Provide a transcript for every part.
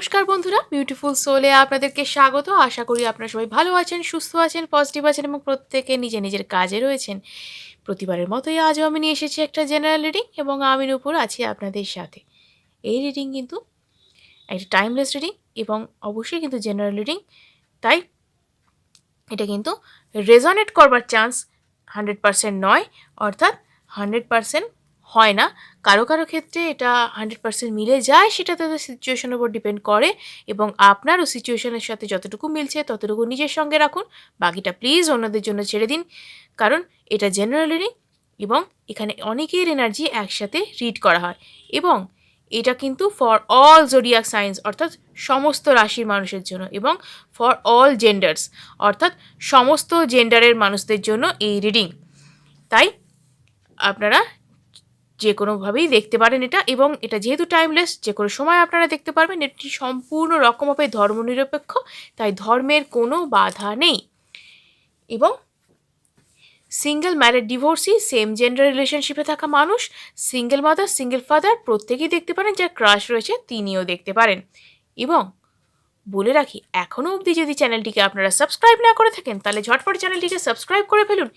নমস্কার বন্ধুরা বিউটিফুল সোলে আপনাদেরকে স্বাগত। আশা করি আপনারা সবাই ভালো আছেন, সুস্থ আছেন পজিটিভ আছেন এবং প্রত্যেকে নিজের নিজের কাজে রয়েছেন। প্রতিবারের মতোই আজও আমি নিয়ে এসেছি একটা জেনারেল রিডিং এবং আমির উপর আছি আপনাদের সাথে। এই রিডিং কিন্তু একটা টাইমলেস রিডিং এবং অবশ্যই কিন্তু জেনারেল রিডিং তাই এটা কিন্তু রেজনেট করবার চান্স হান্ড্রেড পারসেন্ট নয়, অর্থাৎ হান্ড্রেড পারসেন্ট হয় না। কারও কারও ক্ষেত্রে এটা হান্ড্রেড পার্সেন্ট মিলে যায়, সেটা তাদের সিচুয়েশনের উপর ডিপেন্ড করে এবং আপনারও সিচুয়েশনের সাথে যতটুকু মিলছে ততটুকু নিজের সঙ্গে রাখুন। বাকিটা প্লিজ অন্যদের জন্য ছেড়ে দিন। কারণ এটা জেনারেল এবং এখানে অনেকের এনার্জি একসাথে রিড করা হয় এবং এটা কিন্তু ফর অল জোডিয়াক সায়েন্স অর্থাৎ সমস্ত রাশির মানুষের জন্য এবং ফর অল জেন্ডার্স অর্থাৎ সমস্ত জেন্ডারের মানুষদের জন্য এই রিডিং তাই আপনারা যে কোনোভাবেই দেখতে পারেন এটা এবং এটা যেহেতু টাইমলেস যে কোনো সময় আপনারা দেখতে পারবেন, এটি সম্পূর্ণ রকমভাবে ধর্মনিরপেক্ষ, তাই ধর্মের কোনো বাধা নেই। এবং single married divorcee same gender রিলেশনশিপে থাকা মানুষ সিঙ্গেল মাদার সিঙ্গেল ফাদার প্রত্যেকেই দেখতে পারেন যার ক্রাশ রয়েছে, তিনিও দেখতে পারেন। এবং বলে রাখি এখনও অবধি যদি চ্যানেলটিকে আপনারা সাবস্ক্রাইব না করে থাকেন, তাহলে ঝটপট চ্যানেলটিকে সাবস্ক্রাইব করে ফেলুন।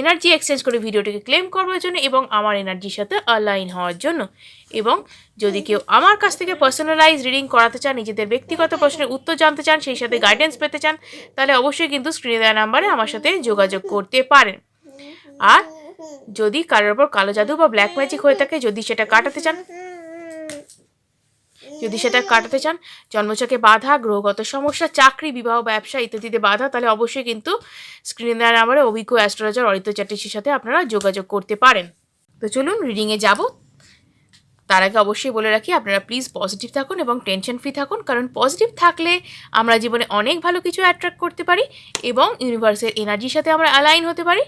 এনার্জি এক্সচেঞ্জ করে ভিডিওটিকে ক্লেম করবার জন্য এবং আমার এনার্জির সাথে অনলাইন হওয়ার জন্য। এবং যদি কেউ আমার কাছ থেকে পার্সোনালাইজ রিডিং করাতে চান, নিজেদের ব্যক্তিগত প্রশ্নের উত্তর জানতে চান, সেই সাথে গাইডেন্স পেতে চান, তাহলে অবশ্যই কিন্তু স্ক্রিনে দেওয়া নাম্বারে আমার সাথে যোগাযোগ করতে পারেন। আর যদি কারোর ওপর কালো জাদু বা ব্ল্যাক ম্যাজিক হয়ে থাকে, যদি সেটা কাটাতে চান যদি সেটা কাটাতে চান জন্মচকে বাধা, গ্রহগত সমস্যা, চাকরি, বিবাহ, ব্যবসা ইত্যাদিতে বাধা, তাহলে অবশ্যই কিন্তু স্ক্রিনে দেওয়ার নাম্বারে অভিজ্ঞ অ্যাস্ট্রোলজার অরিত্য চ্যাটার্জির সাথে আপনারা যোগাযোগ করতে পারেন। তো চলুন রিডিংয়ে যাব। তার আগে অবশ্যই বলে রাখি, আপনারা প্লিজ পজিটিভ থাকুন এবং টেনশন ফ্রি থাকুন, কারণ পজিটিভ থাকলে আমরা জীবনে অনেক ভালো কিছু অ্যাট্রাক্ট করতে পারি এবং ইউনিভার্সের এনার্জির সাথে আমরা অ্যালাইন হতে পারি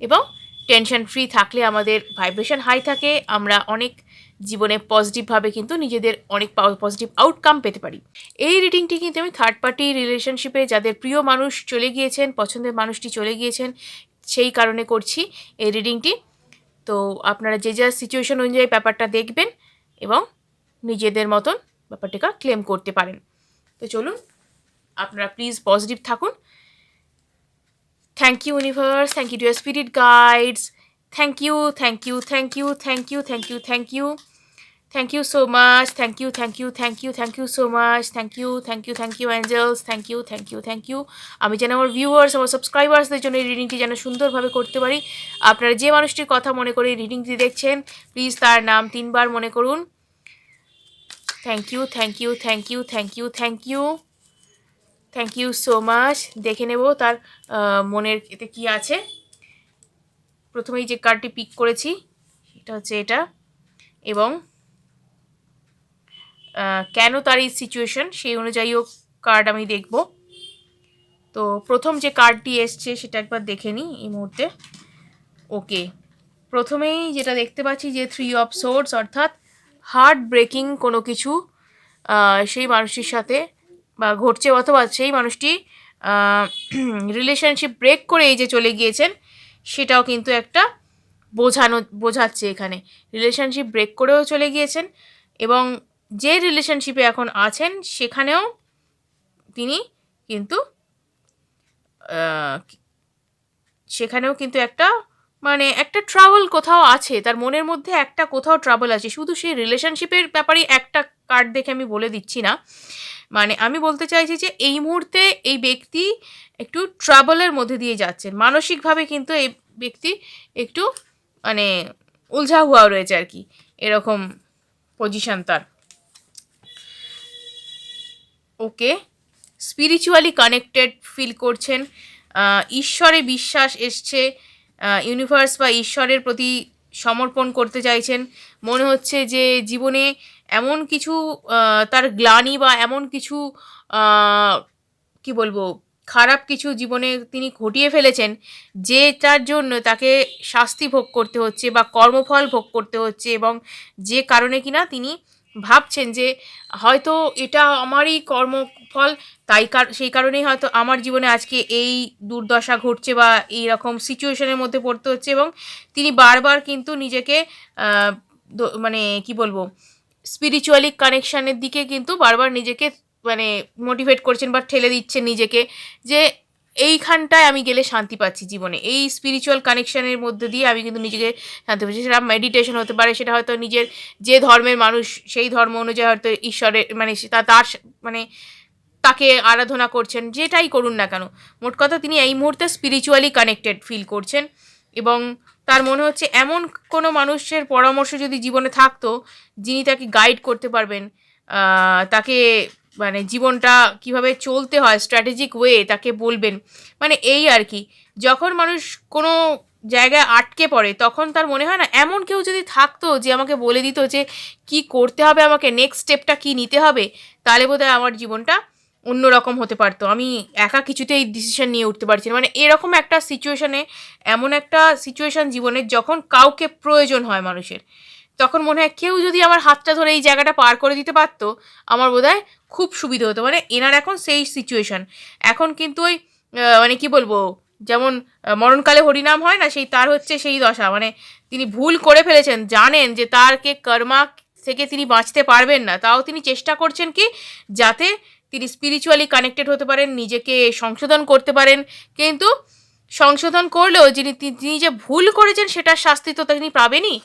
এবং টেনশন ফ্রি থাকলে আমাদের ভাইব্রেশন হাই থাকে, আমরা অনেক জীবনে পজিটিভভাবে কিন্তু নিজেদের অনেক পজিটিভ আউটকাম পেতে পারি। এই রিডিংটি কিন্তু আমি থার্ড পার্টি রিলেশনশিপে যাদের প্রিয় মানুষ চলে গিয়েছেন, পছন্দের মানুষটি চলে গিয়েছেন, সেই কারণে করছি এই রিডিংটি তো আপনারা যে যা সিচুয়েশন অনুযায়ী ব্যাপারটা দেখবেন এবং নিজেদের মতন ব্যাপারটিকে ক্লেম করতে পারেন। তো চলুন, আপনারা প্লিজ পজিটিভ থাকুন। Thank you universe thank you two spirit guides thank you thank you thank you thank you thank you thank you thank you so much thank you thank you thank you thank you so much thank you thank you thank you angels thank you thank you thank you আমি যেন আমার viewers আমার সাবস্ক্রাইবার্সদের জন্য এই রিডিংটি যেন সুন্দরভাবে করতে পারি আপনারা যে মানুষটির কথা মনে করে এই রিডিংটি দেখছেন প্লিজ তার নাম তিনবার মনে করুন thank you thank you thank you thank you thank you thank you so much দেখে নেব তার মনের এতে কি আছে প্রথমেই যে কার্ডটি পিক করেছি, এটা হচ্ছে এটা এবং কেন তার এই সিচুয়েশন সেই অনুযায়ীও কার্ড আমি দেখব। তো প্রথম যে কার্ডটি এসছে সেটা একবার দেখে নিই এই মুহূর্তে। ওকে প্রথমেই যেটা দেখতে পাচ্ছি যে থ্রি অফ সোর্স অর্থাৎ হার্ট ব্রেকিং কোনো কিছু সেই মানুষটির সাথে বা ঘটছে অথবা সেই মানুষটি রিলেশনশিপ ব্রেক করে এই যে চলে গিয়েছেন সেটাও কিন্তু একটা বোঝানো, বোঝাচ্ছে এখানে। রিলেশনশিপ ব্রেক করেও চলে গিয়েছেন এবং যে রিলেশনশিপে এখন আছেন সেখানেও তিনি কিন্তু সেখানেও কিন্তু একটা মানে একটা ট্রাভেল কোথাও আছে, তার মনের মধ্যে একটা কোথাও ট্রাভেল আছে, শুধু সেই রিলেশনশিপের ব্যাপারেই একটা কার্ড দেখে আমি বলে দিচ্ছি না। মানে আমি বলতে চাইছি যে এই মুহূর্তে এই ব্যক্তি একটু ট্রাভেলের মধ্যে দিয়ে যাচ্ছেন। মানসিকভাবে কিন্তু এই ব্যক্তি একটু মানে উলঝা হুয়া রয়েছে আর কি, এরকম পজিশন তার। ওকে স্পিরিচুয়ালি কানেক্টেড ফিল করছেন। ঈশ্বরে বিশ্বাস এসছে ইউনিভার্স বা ঈশ্বরের প্রতি সমর্পণ করতে চাইছেন। মনে হচ্ছে যে জীবনে এমন কিছু তার গ্লানি বা এমন কিছু কি বলব, খারাপ কিছু জীবনে তিনি ঘটিয়ে ফেলেছেন যে তার জন্য তাকে শাস্তি ভোগ করতে হচ্ছে বা কর্মফল ভোগ করতে হচ্ছে এবং যে কারণে কিনা তিনি ভাবছেন যে হয়তো এটা আমারই কর্মফল, তাই সেই কারণেই হয়তো আমার জীবনে আজকে এই দুর্দশা ঘটছে বা এই রকম সিচুয়েশনের মধ্যে পড়তে হচ্ছে এবং তিনি বারবার কিন্তু নিজেকে মানে কি বলব স্পিরিচুয়ালি কানেকশানের দিকে কিন্তু বারবার নিজেকে মানে মোটিভেট করছেন বা ঠেলে দিচ্ছেন নিজেকে যে এইখানটায় আমি গেলে শান্তি পাচ্ছি জীবনে। এই স্পিরিচুয়াল কানেকশনের মধ্যে দিয়ে আমি কিন্তু নিজেকে শান্তি পাচ্ছি। সেটা মেডিটেশন হতে পারে, সেটা হয়তো নিজের যে ধর্মের মানুষ, সেই ধর্ম অনুযায়ী হয়তো ঈশ্বরের মানে তার মানে তাকে আরাধনা করছেন, যেটাই করুন না কেন। মোট কথা তিনি এই মুহূর্তে স্পিরিচুয়ালি কানেক্টেড ফিল করছেন এবং তার মনে হচ্ছে এমন কোনো মানুষের পরামর্শ যদি জীবনে থাকতো, যিনি তাকে গাইড করতে পারবেন তাকে মানে জীবনটা কীভাবে চলতে হয় স্ট্র্যাটেজিক ওয়ে তাকে বলবেন। মানে এই আর কি, যখন মানুষ কোনো জায়গায় আটকে পড়ে, তখন তার মনে হয় না, এমন কেউ যদি থাকতো যে আমাকে বলে দিত যে কি করতে হবে আমাকে নেক্সট স্টেপটা কি নিতে হবে, তাহলে বোধহয় আমার জীবনটা অন্যরকম হতে পারতো। আমি একা কিছুতেই ডিসিশন নিয়ে উঠতে পারছি না। মানে এরকম একটা সিচুয়েশনে এমন একটা সিচুয়েশান জীবনে যখন কাউকে প্রয়োজন হয় মানুষের তখন মনে হয় কেউ যদি আমার হাতটা ধরে এই জায়গাটা পার করে দিতে পারতো, আমার বোধ খুব সুবিধা হতো। মানে এনার এখন সেই সিচুয়েশন এখন কিন্তু ওই মানে কি বলব, যেমন মরণকালে হরিনাম হয় না, সেই তার হচ্ছে সেই দশা। মানে তিনি ভুল করে ফেলেছেন, জানেন যে তারকে কর্মা থেকে তিনি বাঁচতে পারবেন না। তাও তিনি চেষ্টা করছেন কি, যাতে তিনি স্পিরিচুয়ালি কানেক্টেড হতে পারেন, নিজেকে সংশোধন করতে পারেন। কিন্তু সংশোধন করলেও যিনি, তিনি যে ভুল করেছেন, সেটার শাস্তি তো তিনি পাবেনই।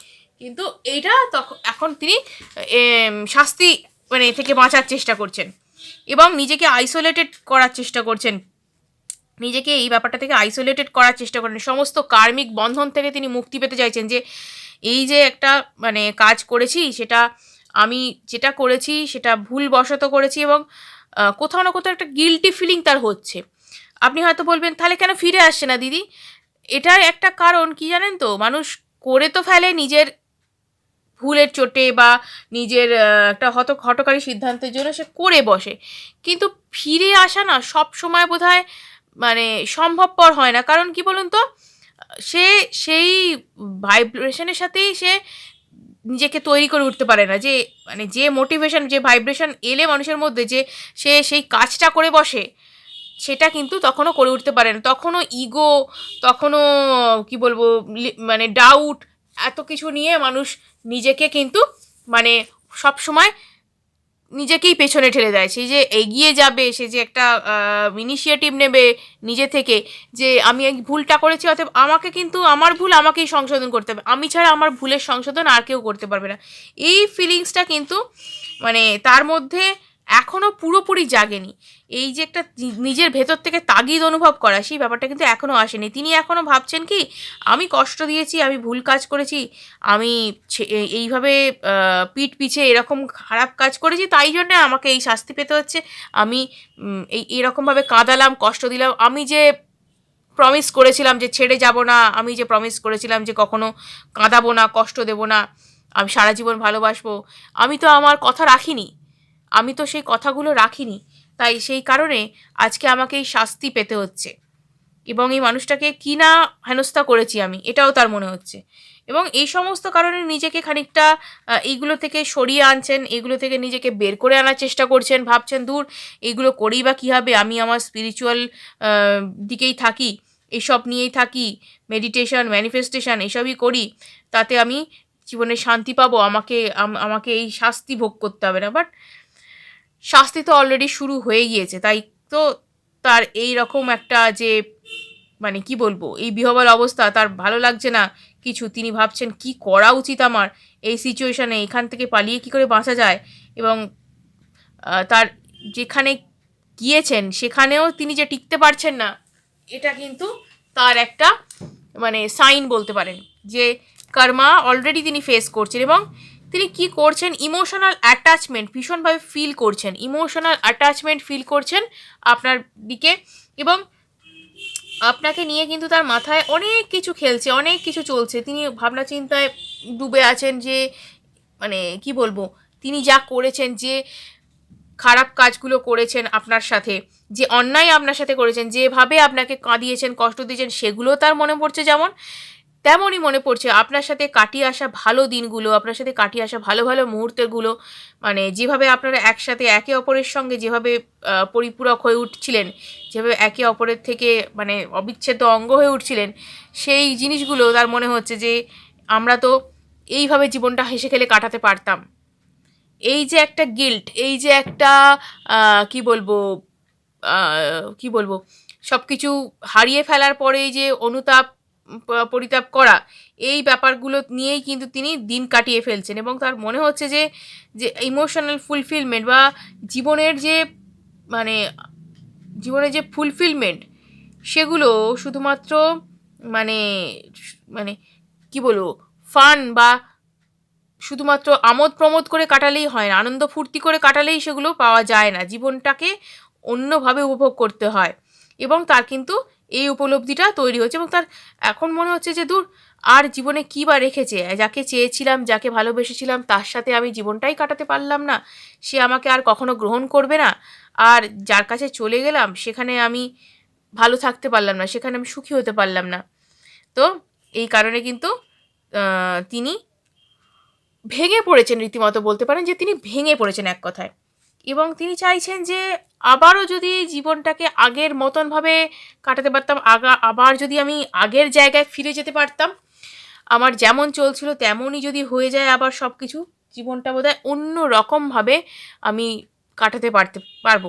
কিন্তু এইটা তখন এখন তিনি শাস্তি মানে থেকে বাঁচার চেষ্টা করছেন। এবং নিজেকে আইসোলেটেড করার চেষ্টা করছেন। নিজেকে এই ব্যাপারটা থেকে আইসোলেটেড করার চেষ্টা করেন সমস্ত কার্মিক বন্ধন থেকে তিনি মুক্তি পেতে চাইছেন যে, এই যে একটা মানে কাজ করেছি, সেটা আমি যেটা করেছি, সেটা ভুলবশত করেছি এবং কোথাও না কোথাও একটা গিলটি ফিলিং তার হচ্ছে। আপনি হয়তো বলবেন, তাহলে কেন ফিরে আসছে না, দিদি? এটার একটা কারণ, কি জানেন তো? মানুষ করে তো ফেলে নিজের ভুলের চোটে বা নিজের একটা হত হটকারী সিদ্ধান্তের জন্য সে করে বসে। কিন্তু ফিরে আসা না সব সময় বোধ মানে সম্ভবপর হয় না। কারণ কি বলুন তো? সে সেই ভাইব্রেশনের সাথেই সে নিজেকে তৈরি করে উঠতে পারে না। যে মানে যে মোটিভেশন, যে ভাইব্রেশন এলে মানুষের মধ্যে যে সে সেই কাজটা করে বসে, সেটা কিন্তু তখনও করে উঠতে পারে না। তখনও ইগো, তখনও, কি বলব মানে ডাউট এত কিছু নিয়ে মানুষ নিজেকে কিন্তু মানে সব সময় নিজেকেই পেছনে ঠেলে দেয়। সে যে এগিয়ে যাবে, সে যে একটা ইনিশিয়েটিভ নেবে নিজে থেকে যে আমি এই ভুলটা করেছি, অতএব আমাকে কিন্তু আমার ভুল আমাকেই সংশোধন করতে হবে। আমি ছাড়া আমার ভুলের সংশোধন আর কেউ করতে পারবে না। এই ফিলিংসটা কিন্তু মানে তার মধ্যে এখনও পুরোপুরি জাগেনি। এই যে একটা নিজের ভেতর থেকে তাগিদ অনুভব করা, সেই ব্যাপারটা কিন্তু এখনও আসেনি। তিনি এখনও ভাবছেন কি, আমি কষ্ট দিয়েছি, আমি ভুল কাজ করেছি, আমি এইভাবে পিঠ পিছে এরকম খারাপ কাজ করেছি, তাই জন্য আমাকে এই শাস্তি পেতে হচ্ছে। আমি এই, এরকমভাবে কাঁদালাম, কষ্ট দিলাম। আমি যে প্রমিস করেছিলাম যে ছেড়ে যাব না, আমি যে প্রমিস করেছিলাম যে কখনো কাঁদাবো না, কষ্ট দেব না, আমি সারা জীবন ভালোবাসবো, আমি তো আমার কথা রাখিনি। আমি তো সেই কথাগুলো রাখিনি, তাই সেই কারণে আজকে আমাকে এই শাস্তি পেতে হচ্ছে। এবং এই মানুষটাকে কি না হেনস্থা করেছি আমি, এটাও তার মনে হচ্ছে। এবং এই সমস্ত কারণে নিজেকে খানিকটা এইগুলো থেকে সরিয়ে আনছেন এগুলো থেকে নিজেকে বের করে আনার চেষ্টা করছেন, ভাবছেন, দূর, এইগুলো করেই বা কী হবে? আমি আমার স্পিরিচুয়াল দিকেই থাকি এইসব নিয়েই থাকি মেডিটেশন ম্যানিফেস্টেশন এসবই করি, তাতে আমি জীবনে শান্তি পাবো, আমাকে আমাকে এই শাস্তি ভোগ করতে হবে না। বাট শাস্তি তো অলরেডি শুরু হয়ে গিয়েছে, তাই তো তার এই রকম একটা যে মানে কি বলব, এই বিহবল অবস্থা তার ভালো লাগছে না কিছু। তিনি ভাবছেন, কি করা উচিত আমার এই সিচুয়েশানে এখান থেকে পালিয়ে কি করে বাঁচা যায়? এবং তার যেখানে গিয়েছেন, সেখানেও তিনি যে টিকতে পারছেন না, এটা কিন্তু তার একটা মানে সাইন বলতে পারেন যে, কর্মা অলরেডি তিনি ফেস করছেন এবং তিনি কি করছেন? ইমোশনাল অ্যাটাচমেন্ট ভীষণভাবে ফিল করছেন। ইমোশনাল অ্যাটাচমেন্ট ফিল করছেন আপনার দিকে এবং আপনাকে নিয়ে কিন্তু তার মাথায় অনেক কিছু খেলছে, অনেক কিছু চলছে। তিনি ভাবনা চিন্তায় ডুবে আছেন যে মানে কি বলব, তিনি যা করেছেন, যে খারাপ কাজগুলো করেছেন আপনার সাথে, যে অন্যায় আপনার সাথে করেছেন, যেভাবে আপনাকে কাঁদিয়েছেন, কষ্ট দিয়েছেন, সেগুলো তার মনে পড়ছে যেমন। তেমনই মনে পড়ছে আপনার সাথে কাটিয়ে আসা ভালো দিনগুলো, আপনার সাথে কাটিয়ে আসা ভালো ভালো মুহূর্তগুলো মানে যেভাবে আপনারা একসাথে একে অপরের সঙ্গে যেভাবে পরিপূরক হয়ে উঠছিলেন, যেভাবে একে অপরের থেকে মানে অবিচ্ছেদ্য অঙ্গ হয়ে উঠছিলেন, সেই জিনিসগুলো তার মনে হচ্ছে যে আমরা তো এইভাবে জীবনটা হেসে খেলে কাটাতে পারতাম। এই যে একটা গিল্ট এই যে একটা কি বলব কি বলব সব কিছু হারিয়ে ফেলার পরে যে অনুতাপ পরিতাপ করা, এই ব্যাপারগুলো নিয়েই কিন্তু তিনি দিন কাটিয়ে ফেলছেন এবং তার মনে হচ্ছে যে যে ইমোশনাল ফুলফিলমেন্ট বা জীবনের যে মানে জীবনের যে ফুলফিলমেন্ট সেগুলো শুধুমাত্র মানে মানে কি বলব ফান বা শুধুমাত্র আমোদ প্রমোদ করে কাটালেই হয় না, আনন্দ ফুর্তি করে কাটালেই সেগুলো পাওয়া যায় না। জীবনটাকে অন্যভাবে উপভোগ করতে হয় এবং তার কিন্তু এই উপলব্ধিটা তৈরি হচ্ছে এবং তার এখন মনে হচ্ছে যে, দূর, আর জীবনে কী বা রেখেছে? যাকে চেয়েছিলাম, যাকে ভালোবেসেছিলাম, তার সাথে আমি জীবনটাই কাটাতে পারলাম না। সে আমাকে আর কখনো গ্রহণ করবে না। আর যার কাছে চলে গেলাম, সেখানে আমি ভালো থাকতে পারলাম না, সেখানে আমি সুখী হতে পারলাম না। তো এই কারণে কিন্তু তিনি ভেঙে পড়েছেন রীতিমতো বলতে পারেন যে, তিনি ভেঙে পড়েছেন এক কথায়। এবং তিনি চাইছেন যে আবারও যদি জীবনটাকে আগের মতনভাবে কাটাতে পারতাম, আগা, আবার যদি আমি আগের জায়গায় ফিরে যেতে পারতাম, আমার যেমন চলছিল তেমনই যদি হয়ে যায় আবার সব কিছু জীবনটা বোধহয় অন্য রকমভাবে আমি কাটাতে পারতে, পারব।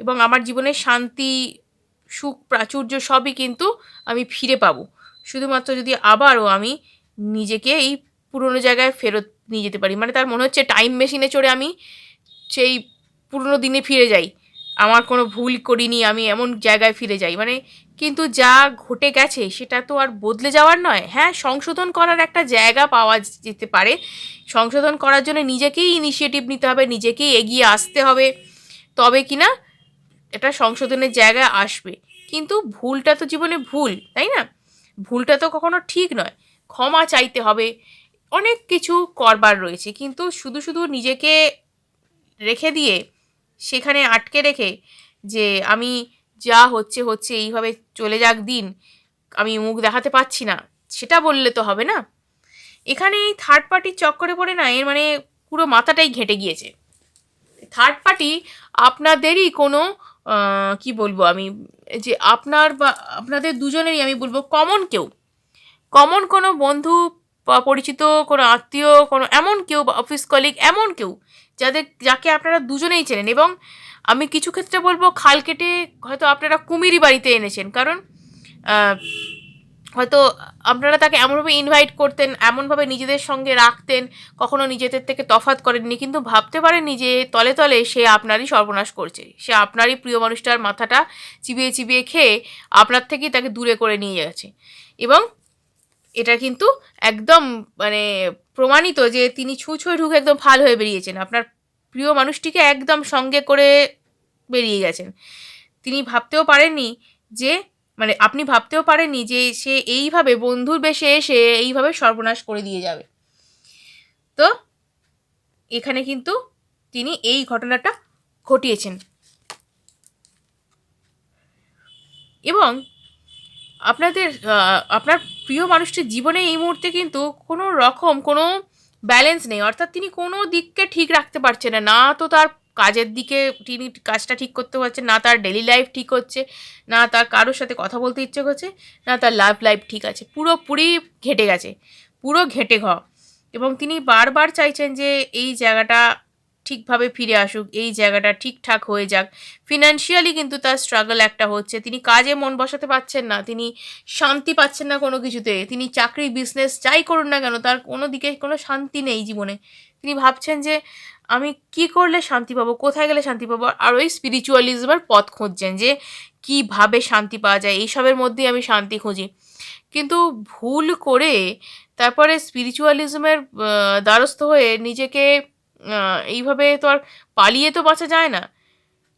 এবং আমার জীবনের শান্তি, সুখ, প্রাচুর্য সবই কিন্তু আমি ফিরে পাবো। শুধুমাত্র যদি আবারও আমি নিজেকে এই পুরনো জায়গায় ফেরত নিয়ে যেতে পারি। মানে তার মনে হচ্ছে টাইম মেশিনে চড়ে আমি সেই পুরনো দিনে ফিরে যাই। আমার কোনো ভুল করিনি, আমি এমন জায়গায় ফিরে যাই। মানে কিন্তু যা ঘটে গেছে সেটা তো আর বদলে যাওয়ার নয়। হ্যাঁ সংশোধন করার একটা জায়গা পাওয়া যেতে পারে। সংশোধন করার জন্য নিজেকেই ইনিশিয়েটিভ নিতে হবে, নিজেকেই এগিয়ে আসতে হবে। তবে কি না, এটা সংশোধনের জায়গায় আসবে। কিন্তু ভুলটা তো জীবনে ভুল, তাই না? ভুলটা তো কখনো ঠিক নয়। ক্ষমা চাইতে হবে। অনেক কিছু করবার রয়েছে। কিন্তু শুধু শুধু নিজেকে রেখে দিয়ে সেখানে আটকে রেখে যে আমি যা হচ্ছে হচ্ছে, এইভাবে চলে যাক দিন, আমি মুখ দেখাতে পারছি না। সেটা বললে তো হবে না। এখানে এই থার্ড পার্টির চক্করে পড়ে না, এর মানে পুরো মাথাটাই ঘেঁটে গিয়েছে। থার্ড পার্টি আপনাদেরই কোনো কি বলব আমি, যে আপনার বা, আপনাদের দুজনেরই আমি বলব কমন কেউ। কমন কোনো বন্ধু পরিচিত, কোনো আত্মীয়, কোনো এমন কেউ বা অফিস কলিগ এমন কেউ যাদের যাকে আপনারা দুজনেই চেনেন এবং আমি কিছু ক্ষেত্রে বলব, খাল কেটে হয়তো আপনারা কুমিরই বাড়িতে এনেছেন। কারণ হয়তো আপনারা তাকে এমনভাবে ইনভাইট করতেন, এমনভাবে নিজেদের সঙ্গে রাখতেন, কখনো নিজেদের থেকে তফাত করেননি, কিন্তু ভাবতে পারেননি যে তলে তলে সে আপনারই সর্বনাশ করছে। সে আপনারই প্রিয় মানুষটার মাথাটা চিবিয়ে চিবিয়ে খেয়ে আপনার থেকেই তাকে দূরে করে নিয়ে যাচ্ছে। এবং এটা কিন্তু একদম মানে প্রমাণিত যে তিনি ছুঁ ছুঁয়ে ঢুকে একদম ফাল হয়ে বেরিয়েছেন। আপনার প্রিয় মানুষটিকে একদম সঙ্গে করে বেরিয়ে গেছেন। তিনি ভাবতেও পারেননি যে মানে আপনি ভাবতেও পারেননি যে সে এইভাবে বন্ধুর বেশে এসে এইভাবে সর্বনাশ করে দিয়ে যাবে। তো এখানে কিন্তু তিনি এই ঘটনাটা ঘটিয়েছেন। এবং আপনাদের আপনার প্রিয় মানুষটির জীবনে এই মুহূর্তে কিন্তু কোনো রকম কোনো ব্যালেন্স নেই। অর্থাৎ তিনি কোনো দিককে ঠিক রাখতে পারছেন না। না তো তার কাজের দিকে তিনি কাজটা ঠিক করতে পারছেন না তার ডেলি লাইফ ঠিক হচ্ছে, না তার কারোর সাথে কথা বলতে ইচ্ছে করছে, না তার লাভ লাইফ ঠিক আছে। পুরোপুরি ঘেটে গেছে। পুরো ঘেটে ঘ। এবং তিনি বারবার চাইছেন যে এই জায়গাটা ঠিকভাবে ফিরে আসুক, এই জায়গাটা ঠিকঠাক হয়ে যাক। ফিনান্সিয়ালি কিন্তু তার স্ট্রাগল একটা হচ্ছে। তিনি কাজে মন বসাতে পারছেন না, তিনি শান্তি পাচ্ছেন না কোনো কিছুতে। তিনি চাকরি বিজনেস যাই করুন না কেন, তার কোনো দিকে কোনো শান্তি নেই জীবনে। তিনি ভাবছেন যে, আমি কি করলে শান্তি পাবো? কোথায় গেলে শান্তি পাবো? আর ওই স্পিরিচুয়ালিজমের পথ খুঁজছেন যে, কীভাবে শান্তি পাওয়া যায়? এইসবের মধ্যেই আমি শান্তি খুঁজি। কিন্তু ভুল করে তারপরে স্পিরিচুয়ালিজমের দ্বারস্থ হয়ে নিজেকে এইভাবে তো আর পালিয়ে তো বাঁচা যায় না।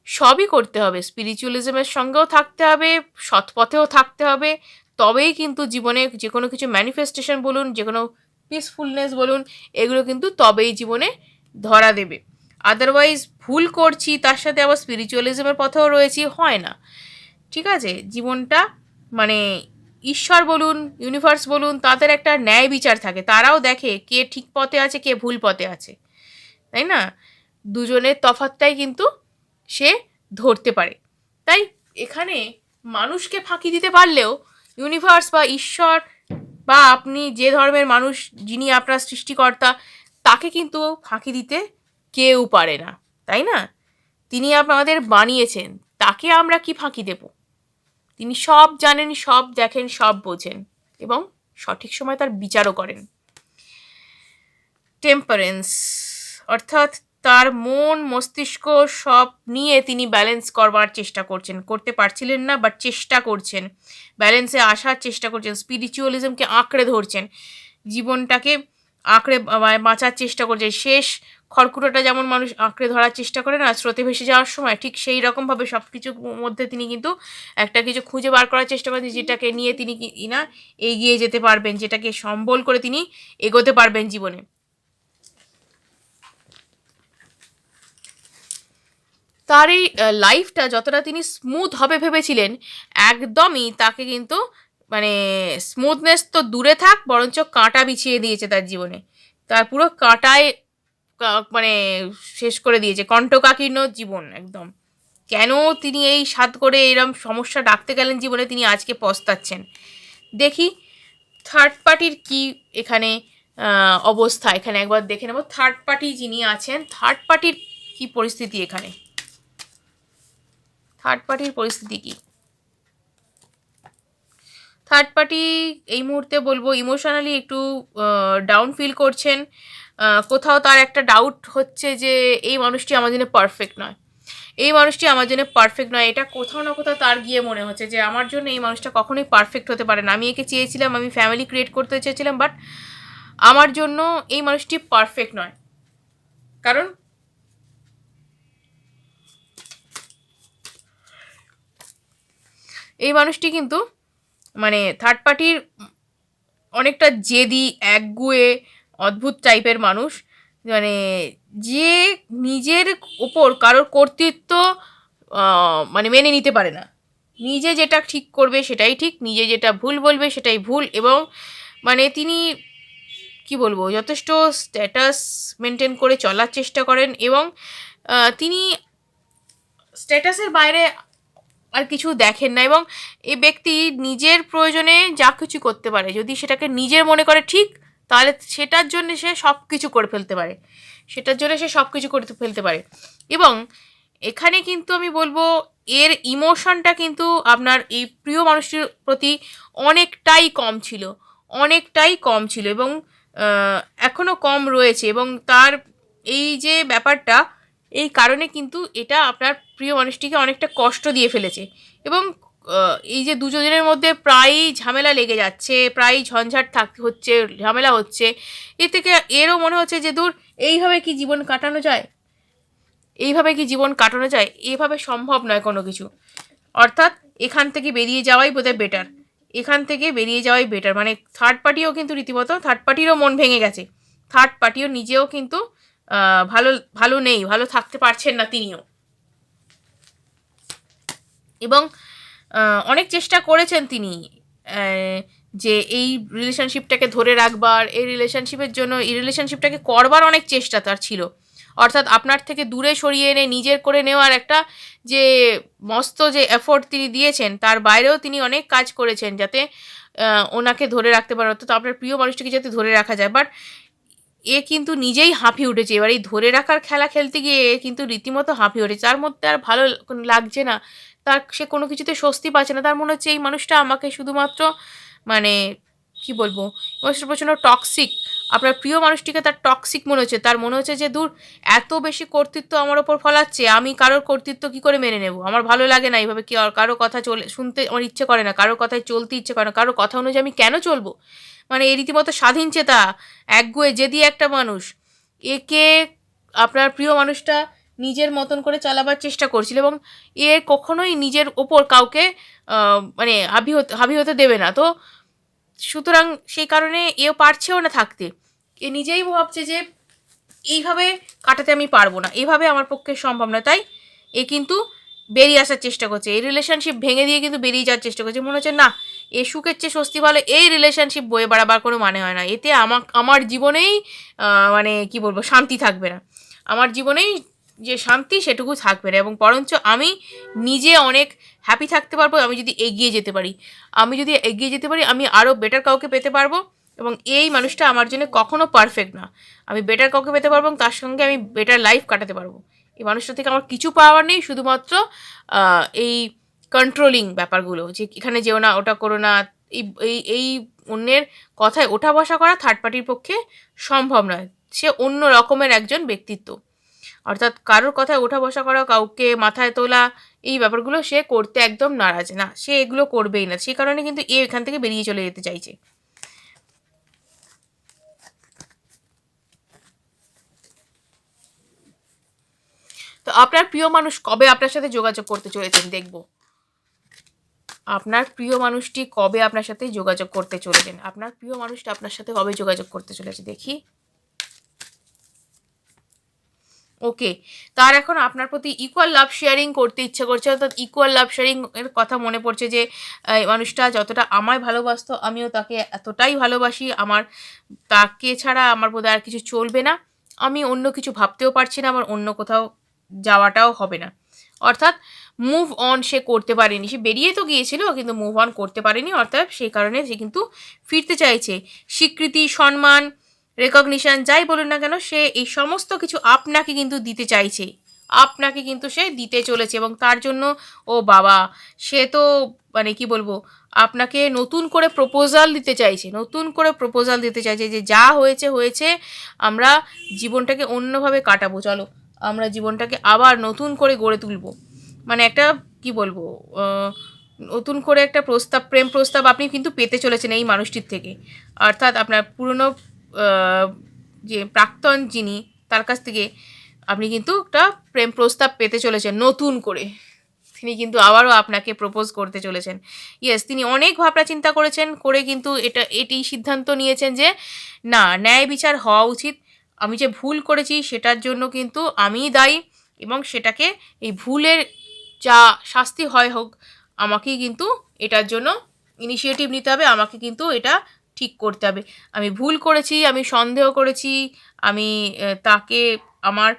সবই করতে হবে। স্পিরিচুয়ালিজমের সঙ্গেও থাকতে হবে সৎ পথেও থাকতে হবে। তবেই কিন্তু জীবনে যে কোনো কিছু ম্যানিফেস্টেশন বলুন যে কোনো পিসফুলনেস বলুন, এগুলো কিন্তু তবেই জীবনে ধরা দেবে। আদারওয়াইজ ভুল করছি, তার সাথে আবার স্পিরিচুয়ালিজমের পথেও রয়েছি, হয় না। ঠিক আছে? জীবনটা মানে ঈশ্বর বলুন ইউনিভার্স বলুন, তাদের একটা ন্যায় বিচার থাকে। তারাও দেখে কে ঠিক পথে আছে, কে ভুল পথে আছে। তাই না? দুজনের তফাতটাই কিন্তু সে ধরতে পারে। তাই এখানে মানুষকে ফাঁকি দিতে পারলেও ইউনিভার্স বা ঈশ্বর বা আপনি যে ধর্মের মানুষ যিনি আপনার সৃষ্টিকর্তা, তাকে কিন্তু ফাঁকি দিতে কেউ পারে না। তাই না? তিনি আমাদের বানিয়েছেন, তাকে আমরা কি ফাঁকি দেব? তিনি সব জানেন, সব দেখেন, সব বোঝেন এবং সঠিক সময় তার বিচারও করেন। টেম্পারেন্স অর্থাৎ তার মন, মস্তিষ্ক সব নিয়ে তিনি ব্যালেন্স করবার চেষ্টা করছেন। করতে পারছিলেন না বাট চেষ্টা করছেন। ব্যালেন্সে আসার চেষ্টা করছেন। স্পিরিচুয়ালিজমকে আঁকড়ে ধরছেন। জীবনটাকে আঁকড়ে বাঁচার চেষ্টা করছেন। শেষ খড়কুটোটা যেমন মানুষ আঁকড়ে ধরার চেষ্টা করে না, স্রোতে ভেসে যাওয়ার সময় ঠিক সেই রকমভাবে সব কিছুর মধ্যে তিনি কিন্তু একটা কিছু খুঁজে বার করার চেষ্টা করছেন যেটাকে নিয়ে তিনি না এগিয়ে যেতে পারবেন, যেটাকে সম্বল করে তিনি এগোতে পারবেন জীবনে। তার এই লাইফটা যতটা তিনি স্মুথ হবে ভেবেছিলেন, একদমই তাকে কিন্তু মানে স্মুথনেস তো দূরে থাক, বরঞ্চ কাঁটা বিছিয়ে দিয়েছে তার জীবনে। তার পুরো কাঁটায় মানে শেষ করে দিয়েছে, কণ্ঠকাকীর্ণ জীবন একদম। কেন তিনি এই সাত করে এরম সমস্যা ডাকতে গেলেন জীবনে, তিনি আজকে পস্তাচ্ছেন। দেখি থার্ড পার্টির কি এখানে অবস্থা? এখানে একবার দেখে নেব থার্ড পার্টি যিনি আছেন থার্ড পার্টির কি পরিস্থিতি এখানে? থার্ড পার্টির পরিস্থিতি কি? থার্ড পার্টি এই মুহূর্তে বলব ইমোশনালি একটু ডাউন ফিল করছেন। কোথাও তার একটা ডাউট হচ্ছে যে এই মানুষটি আমার জন্য পারফেক্ট নয়। এই মানুষটি আমার জন্য পারফেক্ট নয়। এটা কোথাও না কোথাও তার গিয়ে মনে হচ্ছে যে আমার জন্য এই মানুষটা কখনোই পারফেক্ট হতে পারে না। আমি একে চেয়েছিলাম, আমি ফ্যামিলি ক্রিয়েট করতে চেয়েছিলাম বাট আমার জন্য এই মানুষটি পারফেক্ট নয়। কারণ এই মানুষটি কিন্তু মানে থার্ড পার্টির অনেকটা জেদি, একগুয়ে, অদ্ভুত টাইপের মানুষ। মানে যে নিজের ওপর কারোর কর্তৃত্ব মানে মেনে নিতে পারে না। নিজে যেটা ঠিক করবে সেটাই ঠিক, নিজে যেটা ভুল বলবে সেটাই ভুল এবং মানে তিনি কি বলব, যথেষ্ট স্ট্যাটাস মেনটেন করে চলার চেষ্টা করেন এবং তিনি স্ট্যাটাসের বাইরে আর কিছু দেখেন না এবং এই ব্যক্তি নিজের প্রয়োজনে যা কিছু করতে পারে। যদি সেটাকে নিজের মনে করে ঠিক, তাহলে সেটার জন্য সে সব কিছু করে ফেলতে পারে। সেটার জন্য সে সব কিছু করে ফেলতে পারে। এবং এখানে কিন্তু আমি বলব, এর ইমোশনটা কিন্তু আপনার এই প্রিয় মানুষটির প্রতি অনেকটাই কম ছিল। অনেকটাই কম ছিল এবং এখনও কম রয়েছে এবং তার এই যে ব্যাপারটা এই কারণে কিন্তু এটা আপনার প্রিয় মানুষটিকে অনেকটা কষ্ট দিয়ে ফেলেছে। এবং এই যে দুজনের মধ্যে প্রায়ই ঝামেলা লেগে যাচ্ছে, প্রায়ই ঝঞ্ঝাট থাক, হচ্ছে, ঝামেলা হচ্ছে, এ থেকে এরও মনে হচ্ছে যে, দূর, এইভাবে কি জীবন কাটানো যায়? এইভাবে কি জীবন কাটানো যায়? এভাবে সম্ভব নয় কোনো কিছু। অর্থাৎ, এখান থেকে বেরিয়ে যাওয়াই বোধহয় বেটার এখান থেকে বেরিয়ে যাওয়াই বেটার মানে থার্ড পার্টিও কিন্তু রীতিমতো থার্ড পার্টিরও মন ভেঙে গেছে। থার্ড পার্টিও নিজেও কিন্তু ভালো ভালো নেই, ভালো থাকতে পারছেন না তিনিও। এবং অনেক চেষ্টা করেছেন তিনি যে এই রিলেশনশিপটাকে ধরে রাখবার, এই রিলেশনশিপের জন্য, এই রিলেশনশিপটাকে করবার অনেক চেষ্টা তার ছিল। অর্থাৎ আপনার থেকে দূরে সরিয়ে এনে, নিজের করে নেওয়ার একটা যে মস্ত যে এফোর্ট তিনি দিয়েছেন, তার বাইরেও তিনি অনেক কাজ করেছেন যাতে ওনাকে ধরে রাখতে পারেন। অর্থাৎ আপনার প্রিয় মানুষটিকে যাতে ধরে রাখা যায়। বাট এ কিন্তু নিজেই হাঁপিয়ে উঠেছে। এবার এই ধরে রাখার খেলা খেলতে গিয়ে এ কিন্তু রীতিমতো হাঁপিয়ে উঠেছে। তার মধ্যে আর ভালো লাগছে না। তার সে কোনো কিছুতে স্বস্তি পাচ্ছে না। তার মনে হচ্ছে এই মানুষটা আমাকে শুধুমাত্র মানে কি বলব? প্রচণ্ড টক্সিক আপনার প্রিয় মানুষটিকে তার টক্সিক মনে হচ্ছে, তার মনে হচ্ছে যে, দূর, এত বেশি কর্তৃত্ব আমার ওপর ফলাচ্ছে, আমি কারোর কর্তৃত্ব কি করে মেনে নেব? আমার ভালো লাগে না এইভাবে কি কারও কথা চলে, শুনতে আমার ইচ্ছে করে না, কারোর কথায় চলতে ইচ্ছে করে না কারোর কথা অনুযায়ী আমি কেন চলবো? মানে এই রীতিমতো স্বাধীন চেতা একগুয়ে যেদি একটা মানুষ। একে আপনার প্রিয় মানুষটা নিজের মতন করে চালাবার চেষ্টা করছিল এবং এ কখনোই নিজের ওপর কাউকে মানে হাবি হতে হাবি হতে দেবে না। তো সুতরাং সেই কারণে এও পারছেও না থাকতে। এ নিজেই ভাবছে যে এইভাবে কাটাতে আমি পারব না। এইভাবে আমার পক্ষে সম্ভব না। তাই এ কিন্তু বেরিয়ে আসার চেষ্টা করছে। এই রিলেশনশিপ ভেঙে দিয়ে কিন্তু বেরিয়ে যাওয়ার চেষ্টা করছে। মনে হচ্ছে, না, এ সুখের চেয়ে স্বস্তি ভালো এই রিলেশনশিপ বয়ে বাড়াবার কোনো মানে হয় না। এতে আমার আমার জীবনেই মানে কি বলব, শান্তি থাকবে না। আমার জীবনেই যে শান্তি সেটুকু থাকবে না। এবং বরঞ্চ আমি নিজে অনেক হ্যাপি থাকতে পারব। আমি যদি এগিয়ে যেতে পারি, আমি যদি এগিয়ে যেতে পারি, আমি আরও বেটার কাউকে পেতে পারব। এবং এই মানুষটা আমার জন্য কখনো পারফেক্ট না। আমি বেটার কাউকে পেতে পারব এবং তার সঙ্গে আমি বেটার লাইফ কাটাতে পারব। এই মানুষটা থেকে আমার কিছু পাওয়ার নেই, শুধুমাত্র এই কন্ট্রোলিং ব্যাপারগুলো, যে এখানে যেও না, ওটা করো না, এই এই অন্যের কথায় ওঠা বসা করা থার্ড পার্টির পক্ষে সম্ভব নয়। সে অন্য রকমের একজন ব্যক্তিত্ব। অর্থাৎ কারোর কথায় ওঠা বসা করা, কাউকে মাথায় তোলা, এই ব্যাপারগুলো সে করতে একদম নারাজ না। সে এগুলো করবেই না। সেই কারণে কিন্তু এ এখান থেকে বেরিয়ে চলে যেতে চাইছে। আপনার প্রিয় মানুষ কবে আপনার সাথে যোগাযোগ করতে চলেছেন দেখব। আপনার প্রিয় মানুষটি কবে আপনার সাথে যোগাযোগ করতে চলেছেন? আপনার প্রিয় মানুষটি আপনার সাথে কবে যোগাযোগ করতে চলেছে দেখি। ওকে, তার এখন আপনার প্রতি ইকুয়াল লাভ শেয়ারিং করতে ইচ্ছে করছে, অর্থাৎ ইকুয়াল লাভ শেয়ারিং এর কথা মনে পড়ছে যে মানুষটা যতটা আমায় ভালোবাসত, আমিও তাকে এতটাই ভালোবাসি, আমার তাকে ছাড়া আমার বোধহয় আর কিছু চলবে না। আমি অন্য কিছু ভাবতেও পারছি না আমার অন্য কোথাও যাওয়াটাও হবে না। অর্থাৎ মুভ অন সে করতে পারেনি। সে বেরিয়ে তো গিয়েছিল, কিন্তু মুভ অন করতে পারেনি। অর্থাৎ সেই কারণে সে কিন্তু ফিরতে চাইছে। স্বীকৃতি, সম্মান রেকগনিশন যাই বলুন না কেন, সে এই সমস্ত কিছু আপনাকে কিন্তু দিতে চাইছে। আপনাকে কিন্তু সে দিতে চলেছে এবং তার জন্য, ও বাবা, সে তো মানে কি বলব, আপনাকে নতুন করে প্রপোজাল দিতে চাইছে। নতুন করে প্রপোজাল দিতে চাইছে যে যা হয়েছে হয়েছে, আমরা জীবনটাকে অন্যভাবে কাটাবো। চলো। আমরা জীবনটাকে আবার নতুন করে গড়ে তুলবো। মানে একটা, কি বলব নতুন করে একটা প্রস্তাব, প্রেম প্রস্তাব আপনি কিন্তু পেতে চলেছেন এই মানুষটির থেকে। অর্থাৎ আপনার পুরনো যে প্রাক্তন যিনি, তার কাছ থেকে আপনি কিন্তু একটা প্রেম প্রস্তাব পেতে চলেছেন নতুন করে। তিনি কিন্তু আবারও আপনাকে প্রপোজ করতে চলেছেন। ইয়েস তিনি অনেক ভাবনা চিন্তা করেছেন, করে কিন্তু এটা, এটি সিদ্ধান্ত নিয়েছেন যে, না, ন্যায় বিচার হওয়া উচিত। আমি যে ভুল করেছি সেটার জন্য কিন্তু আমিই দায়ী এবং সেটাকে এই ভুলের যা শাস্তি হয় হোক, আমাকেই কিন্তু এটার জন্য ইনিশিয়েটিভ নিতে হবে, আমাকে কিন্তু এটা ঠিক করতে হবে। আমি ভুল করেছি, আমি সন্দেহ করেছি, আমি তাকে আমার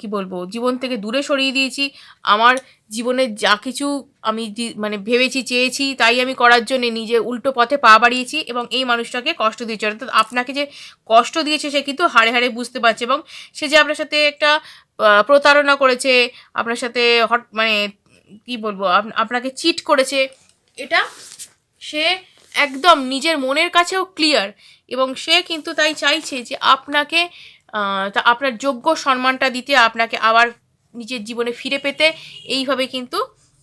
কি বলব, জীবন থেকে দূরে সরিয়ে দিয়েছি। আমার জীবনে যা কিছু আমি মানে ভেবেছি, চেয়েছি, তাই আমি করার জন্য নিজে উল্টো পথে পা বাড়িয়েছি এবং এই মানুষটাকে কষ্ট দিয়েছে। অর্থাৎ আপনাকে যে কষ্ট দিয়েছে, সে কিন্তু হাড়ে হাড়ে বুঝতে পারছে এবং সে যে আপনার সাথে একটা প্রতারণা করেছে, আপনার সাথে হট মানে কি বলব, আপ- আপনাকে চিট করেছে, এটা সে একদম নিজের মনের কাছেও ক্লিয়ার এবং সে কিন্তু তাই চাইছে যে আপনাকে তা আপনার যোগ্য সম্মানটা দিতে আপনাকে আবার নিজের জীবনে ফিরে পেতে এইভাবে কিন্তু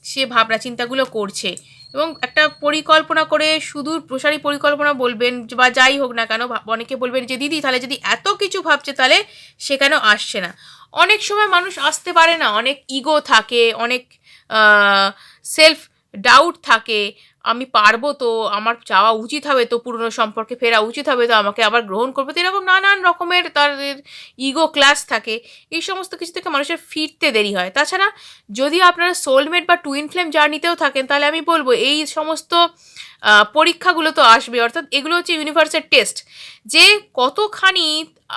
সে ভাবনা চিন্তাগুলো করছে। এবং একটা পরিকল্পনা করে সুদূর প্রসারী পরিকল্পনা বলবেন বা যাই হোক না কেন অনেকে বলবেন যে, দিদি, তাহলে যদি এত কিছু ভাবছে, তাহলে সে কেন আসছে না? অনেক সময় মানুষ আসতে পারে না। অনেক ইগো থাকে, অনেক সেলফ ডাউট থাকে। আমি পারব তো, আমার চাওয়া উচিত হবে তো, পুরনো সম্পর্কে ফেরা উচিত হবে তো, আমাকে আবার গ্রহণ করবে তো, এরকম নানান রকমের তাদের ইগো ক্লাস থাকে। এই সমস্ত কিছু থেকে মানুষের ফিরতে দেরি হয়। তাছাড়া যদি আপনারা সোলমেট বা টুইন ফ্লেম জার্নিতেও থাকেন, তাহলে আমি বলব এই সমস্ত পরীক্ষাগুলো তো আসবে। অর্থাৎ এগুলো হচ্ছে ইউনিভার্সের টেস্ট যে কতখানি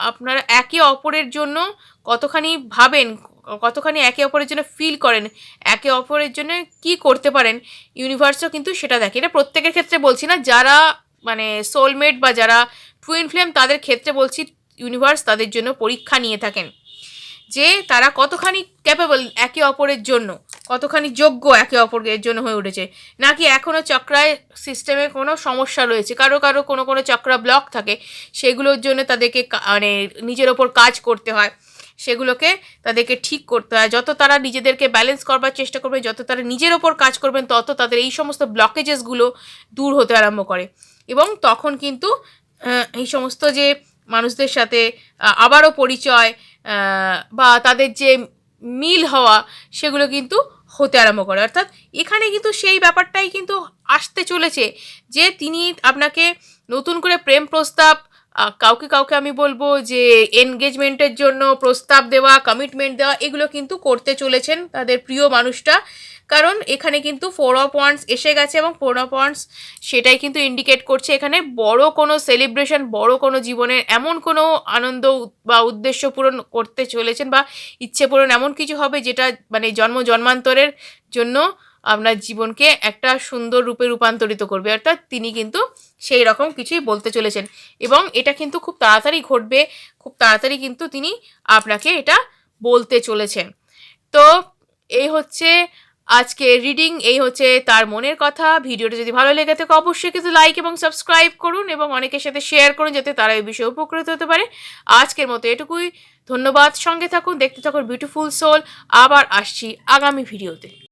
আপনারা একে অপরের জন্য কতখানি ভাবেন কতখানি একে অপরের জন্য ফিল করেন, একে অপরের জন্য কি করতে পারেন ইউনিভার্সও কিন্তু সেটা দেখে। এটা প্রত্যেকের ক্ষেত্রে বলছি না, যারা মানে সোলমেট বা যারা টুইন ফ্লেম তাদের ক্ষেত্রে বলছি ইউনিভার্স তাদের জন্য পরীক্ষা নিয়ে থাকেন যে তারা কতখানি ক্যাপেবল একে অপরের জন্য, কতখানি যোগ্য একে অপরের জন্য হয়ে উঠেছে। নাকি এখনও চক্রায় সিস্টেমে কোনো সমস্যা রয়েছে? কারও কারও কোনো কোনো চক্রা ব্লক থাকে, সেগুলোর জন্য তাদেরকে মানে নিজের ওপর কাজ করতে হয়। সেগুলোকে তাদেরকে ঠিক করতে হয়। যত তারা নিজেদেরকে ব্যালেন্স করবার চেষ্টা করবে, যত তারা নিজের ওপর কাজ করবেন, তত তাদের এই সমস্ত ব্লকেজেসগুলো দূর হতে আরম্ভ করে। এবং তখন কিন্তু এই সমস্ত যে মানুষদের সাথে আবারও পরিচয় বা তাদের যে মিল হওয়া, সেগুলো কিন্তু হতে আরম্ভ করে। অর্থাৎ এখানে কিন্তু সেই ব্যাপারটাই কিন্তু আসতে চলেছে যে তিনি আপনাকে নতুন করে প্রেম প্রস্তাব কাউকে কাউকে আমি বলব যে এনগেজমেন্টের জন্য প্রস্তাব দেওয়া কমিটমেন্ট দেওয়া, এগুলো কিন্তু করতে চলেছেন তাদের প্রিয় মানুষটা। কারণ এখানে কিন্তু ফোর অফ ওয়ান্স এসে গেছে এবং ফোর অফ ওয়ান্স সেটাই কিন্তু ইন্ডিকেট করছে এখানে বড় কোনো সেলিব্রেশন বড় কোনো জীবনের এমন কোনো আনন্দ বা উদ্দেশ্য পূরণ করতে চলেছেন বা ইচ্ছে পূরণ এমন কিছু হবে যেটা মানে জন্ম জন্মান্তরের জন্য আপনার জীবনকে একটা সুন্দর রূপে রূপান্তরিত করবে। অর্থাৎ তিনি কিন্তু সেই রকম কিছুই বলতে চলেছেন। এবং এটা কিন্তু খুব তাড়াতাড়ি ঘটবে, খুব তাড়াতাড়ি কিন্তু তিনি আপনাকে এটা বলতে চলেছেন। তো এই হচ্ছে আজকে রিডিং এই হচ্ছে তার মনের কথা। ভিডিওটা যদি ভালো লেগে থাকে, অবশ্যই কিন্তু লাইক এবং সাবস্ক্রাইব করুন এবং অনেকের সাথে শেয়ার করুন যাতে তারা এই বিষয়ে উপকৃত হতে পারে। আজকের মতো এটুকুই। ধন্যবাদ। সঙ্গে থাকুন, দেখতে থাকুন বিউটিফুল সোল আবার আসছি আগামী ভিডিওতে